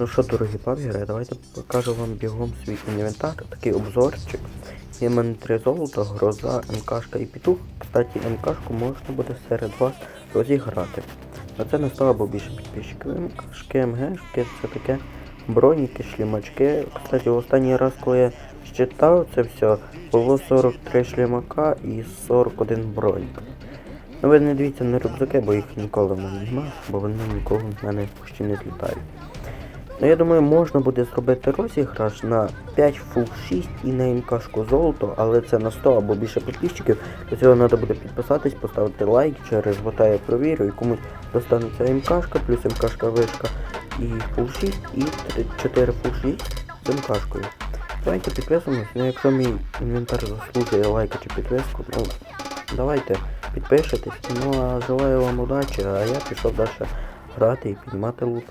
Ну що, дорогі павіри, давайте покажу вам бігом свій інвентар, такий обзорчик. Є в мене три золота, гроза, МКшка і петух. Кстати, МКшку можна буде серед вас розіграти. На це не стало більше підписчиків. МКшки, МГшки, це таке броніки, шлімачки. Кстати, останній раз, коли я щитав це все, було 43 шлімака і 41 бронік. Ну ви не дивіться на рюкзаки, бо їх ніколи в мене немає, бо вони ніколи в мене почти не злітають. Ну я думаю, можна буде зробити розіграш на 5 фул 6 і на МКшку золото, але це на 100 або більше підписчиків. До цього треба буде підписатись, поставити лайк через бота я провірю і комусь достанеться МКшка, плюс МКшка вишка і фул 6 і 4 фул 6 з МКшкою. Давайте підписуємось, ну якщо мій інвентар заслужує лайка чи підписку, ну давайте підпишитесь. Ну а желаю вам удачі, а я пішов далі грати і піднімати лут.